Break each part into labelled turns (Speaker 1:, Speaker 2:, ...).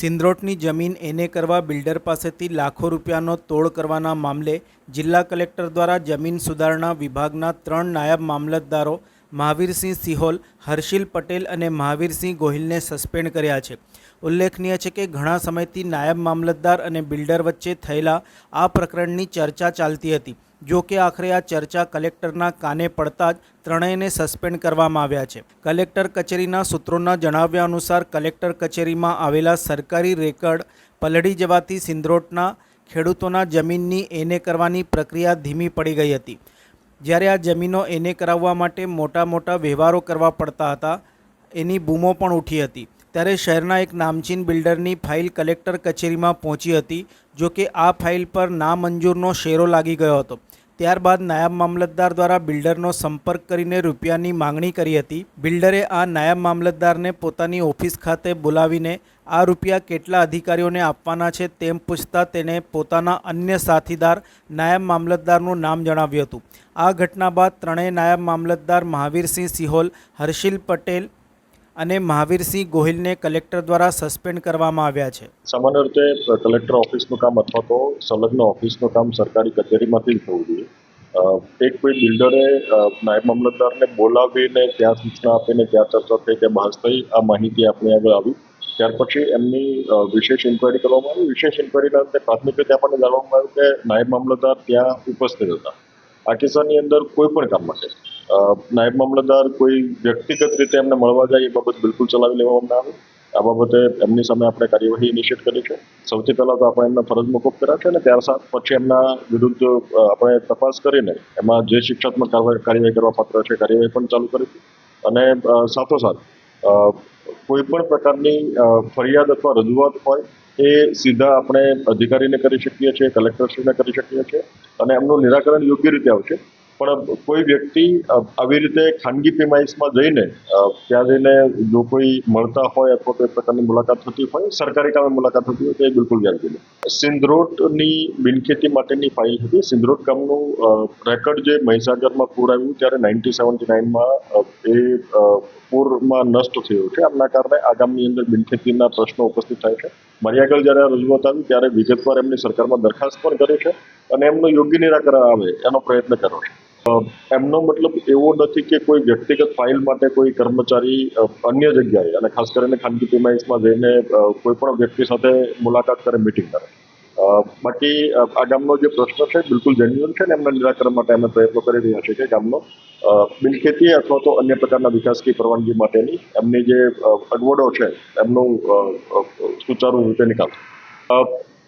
Speaker 1: સિંદ્રોટની જમીન એને કરવા બિલ્ડર પાસેથી લાખો રૂપિયાનો તોડ કરવાના મામલે જિલ્લા કલેક્ટર દ્વારા જમીન સુધારણા વિભાગના ત્રણ નાયબ મામલતદારો મહાવીરસિંહ સિહોલ, હર્ષિલ પટેલ અને મહાવીરસિંહ ગોહિલને સસ્પેન્ડ કર્યા છે. ઉલ્લેખનીય છે કે ઘણા સમયથી નાયબ મામલતદાર અને બિલ્ડર વચ્ચે થયેલા આ પ્રકરણની ચર્ચા ચાલતી હતી, જો કે આખરે આ ચર્ચા કલેક્ટરના કાને પડતા જ ત્રણેયને સસ્પેન્ડ કરવામાં આવ્યા છે. કલેક્ટર કચેરીના સૂત્રોના જણાવ્યા અનુસાર કલેક્ટર કચેરીમાં આવેલા સરકારી રેકર્ડ પલળી જવાથી સિંદ્રોટના ખેડૂતોના જમીનની એને કરવાની પ્રક્રિયા ધીમી પડી ગઈ હતી. જ્યારે આ જમીનો એને કરાવવા માટે મોટા મોટા વ્યવહારો કરવા પડતા હતા, એની બૂમો પણ ઉઠી હતી. ત્યારે શહેરના એક નામચીન બિલ્ડરની ફાઇલ કલેક્ટર કચેરીમાં પહોંચી હતી જો કે આ ફાઇલ પર નામંજૂરનો શેરો લાગી ગયો હતો. ત્યારબાદ નાયબ મામલતદાર દ્વારા બિલ્ડરનો સંપર્ક કરીને રૂપિયાની માંગણી કરી હતી. બિલ્ડરે આ નાયબ મામલતદારને પોતાની ઓફિસ ખાતે બોલાવીને આ રૂપિયા કેટલા અધિકારીઓને આપવાના છે તેમ પૂછતા તેને પોતાના અન્ય સાથીદાર નાયબ મામલતદારનું નામ જણાવ્યું હતું. આ ઘટના બાદ ત્રણેય નાયબ મામલતદાર મહાવીરસિંહ સિહોલ, હર્ષિલ પટેલ અને મહાવીરસિંહ ગોહિલને કલેક્ટર દ્વારા સસ્પેન્ડ કરવામાં આવ્યા છે.
Speaker 2: સામાન્ય રીતે કલેક્ટર ઓફિસનું કામ અથવા તો સંલગ્ન ઓફિસનું કામ સરકારી કચેરીમાંથી થવું જોઈએ. એક કોઈ બિલ્ડરે નાયબ મામલતદારને બોલાવીને ત્યાં સૂચના આપીને ત્યાં ચર્ચા થઈ કે બહાર થઈ, આ માહિતી આપણી આગળ આવી. ત્યાર પછી એમની વિશેષ ઇન્કવાયરી કરવામાં આવી. વિશેષ ઇન્કવાયરીના અંતે પ્રાથમિક રીતે આપણને જાણવામાં આવ્યું કે નાયબ મામલતદાર ત્યાં ઉપસ્થિત હતા. આ કિસ્સાની અંદર કોઈ પણ કામ માટે. નાયબ મામલતદાર કોઈ વ્યક્તિગત રીતે એમને મળવા જાય એ બાબત બિલકુલ ચલાવી લેવામાં આવે. આ બાબતે એમની સામે આપણે કાર્યવાહી ઇનિશિયેટ કરી છે. સૌથી પહેલાં તો આપણે એમને ફરજ મોકૂફ કર્યા છે અને ત્યાર સા- પછી એમના વિરુદ્ધ આપણે તપાસ કરીને એમાં જે શિક્ષાત્મક કાર્યવાહી કરવા પાત્ર છે, કાર્યવાહી પણ ચાલુ કરી અને સાથોસાથ કોઈ પણ પ્રકારની ફરિયાદ અથવા રજૂઆત હોય એ સીધા આપણે અધિકારીને કરી શકીએ છીએ, કલેક્ટરશ્રીને કરી શકીએ છીએ અને એમનું નિરાકરણ યોગ્ય રીતે આવશે. પણ કોઈ વ્યક્તિ આવી રીતે ખાનગી પેમાઇશમાં જઈને ત્યાં જઈને જો કોઈ મળતા હોય અથવા કોઈ પ્રકારની મુલાકાત થતી હોય, સરકારી કામે મુલાકાત થતી હોય તો એ બિલકુલ વ્યાજબી નથી સિંધરોટની બિનખેતી માટેની ફાઇલ હતી. સિંધરોટ ગામનું રેકર્ડ જે મહીસાગરમાં પૂર આવ્યું ત્યારે નાઇન્ટી સેવન્ટી નાઇનમાં એ પૂરમાં નષ્ટ થયું છે. આમના કારણે આ અંદર બિનખેતીના પ્રશ્નો ઉપસ્થિત થાય છે. મારી જ્યારે રજૂઆત આવી ત્યારે વિગતવાર એમની સરકારમાં દરખાસ્ત પણ કરી છે અને એમનું યોગ્ય નિરાકરણ આવે એનો પ્રયત્ન કર્યો છે. એમનો મતલબ એવો નથી કે કોઈ વ્યક્તિગત ફાઇલ માટે કોઈ કર્મચારી અન્ય જગ્યાએ અને ખાસ કરીને ખાનગી પ્રિમાઇસમાં જઈને કોઈ પણ વ્યક્તિ સાથે મુલાકાત કરે મિટિંગ કરે. બાકી આ ગામનો જે પ્રશ્ન છે બિલકુલ જેન્યુઅન છે ને એમના નિરાકરણ માટે અમે પ્રયત્નો કરી રહ્યા છીએ કે ગામનો અ, બિનખેતી અથવા તો અન્ય પ્રકારના વિકાસની પરવાનગી માટેની એમની જે અગવડો છે એમનું સુચારુ રીતે નિકાલ.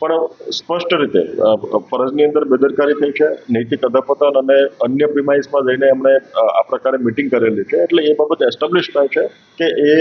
Speaker 2: પણ સ્પષ્ટ રીતે ફરજની અંદર બેદરકારી થઈ છે, નૈતિક અધપતન અને અન્ય પ્રિમાઇસમાં જઈને એમણે આ પ્રકારે મિટિંગ કરેલી છે. એટલે એ બાબત એસ્ટાબ્લિશ થાય છે કે એ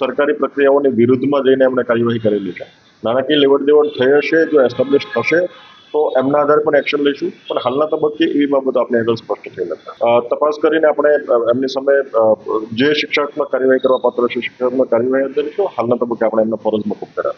Speaker 2: સરકારી પ્રક્રિયાઓની વિરુદ્ધમાં જઈને એમણે કાર્યવાહી કરેલી છે. નાણાકીય લેવડ દેવડ થઈ હશે, જો એસ્ટાબ્લિશ થશે, તો એમના આધારે પણ એક્શન લઈશું. પણ હાલના તબક્કે એવી બાબત આપણે આગળ સ્પષ્ટ થઈ નથી. તપાસ કરીને આપણે એમની સામે જે શિક્ષાત્મક કાર્યવાહી કરવા પાત્ર છે શિક્ષાત્મક કાર્યવાહી કરીશું હાલના તબક્કે આપણે એમને ફરજ મોકૂફ કર્યા